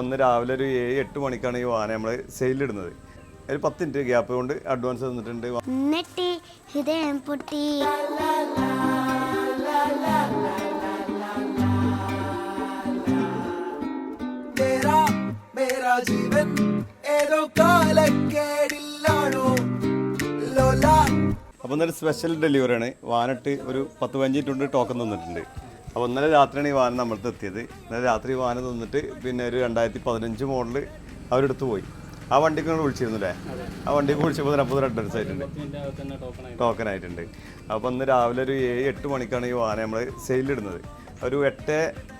ഇന്ന് രാവിലെ ഒരു ഏഴ് എട്ട് മണിക്കാണ് ഈ വാഹനം നമ്മൾ സെയിലിടുന്നത് ഒരു പത്ത് മിനിറ്റ് ഗ്യാപ്പ് കൊണ്ട് അഡ്വാൻസ് തന്നിട്ടുണ്ട് എന്നിട്ട് ഹൃദയം പൊട്ടി. ഡെലിവറി ആണ് ജീവൻ ഏതോ കാലക്കേടില്ലാണോ ലോല. അപ്പോൾ ഇന്നലെ സ്പെഷ്യൽ ഡെലിവറിയാണ് വാനിട്ട് ഒരു പത്ത് പതിനഞ്ച് കൊണ്ട് ടോക്കൺ തന്നിട്ടുണ്ട്. അപ്പോൾ ഇന്നലെ രാത്രിയാണ് ഈ വാഹനം നമ്മളടുത്ത് എത്തിയത്. ഇന്നലെ രാത്രി വാഹനം തന്നിട്ട് പിന്നെ ഒരു രണ്ടായിരത്തി പതിനഞ്ച് മോഡൽ അവരെടുത്ത് പോയി. ആ വണ്ടിക്ക് നിങ്ങൾ വിളിച്ചിരുന്നു അല്ലേ? ആ വണ്ടിക്ക് വിളിച്ചപ്പോൾ ഒരു അഡ്വാൻസ് ആയിട്ടുണ്ട്. ടോക്കൺ ആയിട്ടുണ്ട്. അപ്പോൾ ഇന്ന് രാവിലെ ഒരു ഏഴ് എട്ട് മണിക്കാണ് ഈ വാഹനം നമ്മൾ സെയിലിടുന്നത് ഒരു എട്ട്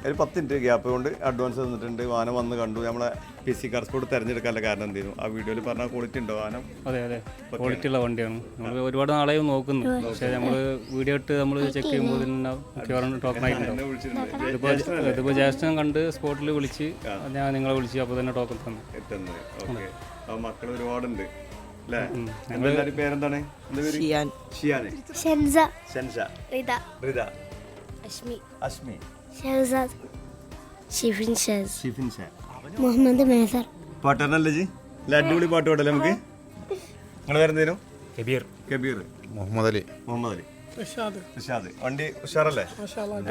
ഒരു പത്ത് മിനിറ്റ് ഗ്യാപ്പ് കൊണ്ട് അഡ്വാൻസ് തന്നിട്ടുണ്ട് വാഹനം വന്ന് കണ്ടു. നമ്മളെ പി സി കാർ സ്പോട്ട് തിരഞ്ഞെടുക്കാനുള്ള കാരണം എന്ത് ചെയ്യുന്നു ആ വീഡിയോയിൽ പറഞ്ഞ ക്വാളിറ്റി ഉണ്ടോ വാഹനം? അതെ അതെ. ക്വാളിറ്റി ഉള്ള വണ്ടിയാണ്. നമ്മൾ ഒരുപാട് നാളെയും നോക്കുന്നു. പക്ഷേ നമ്മൾ വീഡിയോ ഇട്ട് നമ്മൾ ചെക്ക് ചെയ്യുമ്പോൾ ടോക്കൺ ആയിട്ടുണ്ടാവും ഇതിപ്പോൾ ജ്യേഷ്ഠൻ കണ്ട് സ്പോട്ടിൽ വിളിച്ച് ഞാൻ നിങ്ങളെ വിളിച്ച് അപ്പോൾ തന്നെ ടോക്കൺ തന്നു മക്കൾ ഒരുപാടുണ്ട്. പേരെന്താണ്? ഷെൻസ. റിത. റിത. അഷ്മി അഷ്മി ഷഹസാദ് ഷിഫിൻ ഷാസ് ഷിഫിൻ ഷാ മുഹമ്മദ് മേസർ പാട്ടാണല്ലേ ജി? അല്ല അടിപൊളി പാട്ട് പാടല്ലേ നമുക്ക്? നിങ്ങൾ പേരെന്തേനും കബീർ. കബീർ. മുഹമ്മദ് അലി. മുഹമ്മദ് അലി. റിഷാദ് വണ്ടി ഉഷാറല്ലേ?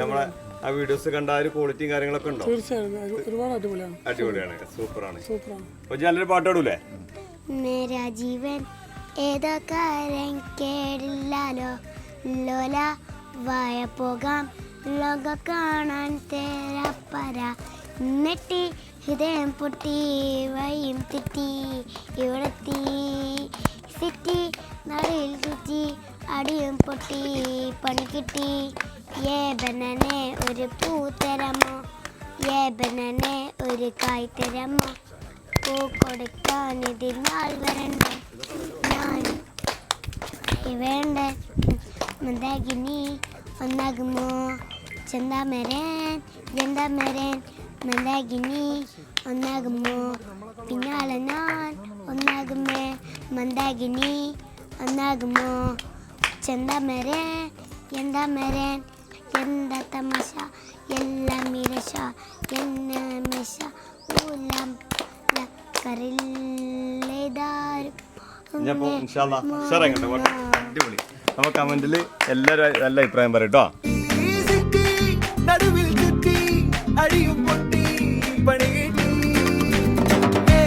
നമ്മളെ ആ വീഡിയോസ് കണ്ട ആ ഒരു ക്വാളിറ്റിയും കാര്യങ്ങളൊക്കെ ഉണ്ടോ? ഒരുപാട് അടിപൊളിയാണ്. അടിപൊളിയാണ്. സൂപ്പറാണ്. സൂപ്പറാണ്. ഞാൻ നല്ലൊരു പാട്ട് പാടൂലേ? മേരാ ജീവൻ ഏതോ കാര്യം കേടില്ലാലോ? ലോല വായ പോകാം ലോക കാണാൻ തേരാപ്പര. നെട്ടി ഹൃദയം പൊട്ടി വഴിയും തെറ്റി ഇവിടെത്തി. സിറ്റി നടുവിൽ ചുറ്റി അടിയും പൊട്ടി പണി കിട്ടി ഏ ബനനെ ഒരു പൂ തരമോ ഏ ഒരു കായ് തരമോ പൂ കൊടുക്കാൻ ഇതിൽ നാൾ വരണ്ട? ഞാൻ വേണ്ട? മന്ദാകിനി ഒന്നാകുമോ ചെന്താമരൻ ചെന്താമരൻ മന്ദാകിനി ഒന്നാകുമോ പിന്നാലെ ഞാൻ ഒന്നാകുമേ മന്ദാകിനി ഒന്നാകുമോ ചെന്താമരൻ എന്താമരൻ എന്താ തമാശ എല്ലാം മിരശ എന്ന മിശ ഊലം കറില്ലേതാരും ഞാൻ അടിപൊളി. നമ്മ കമന്റിൽ എല്ലാവരും നല്ല അഭിപ്രായം പണി കിട്ടി ഏ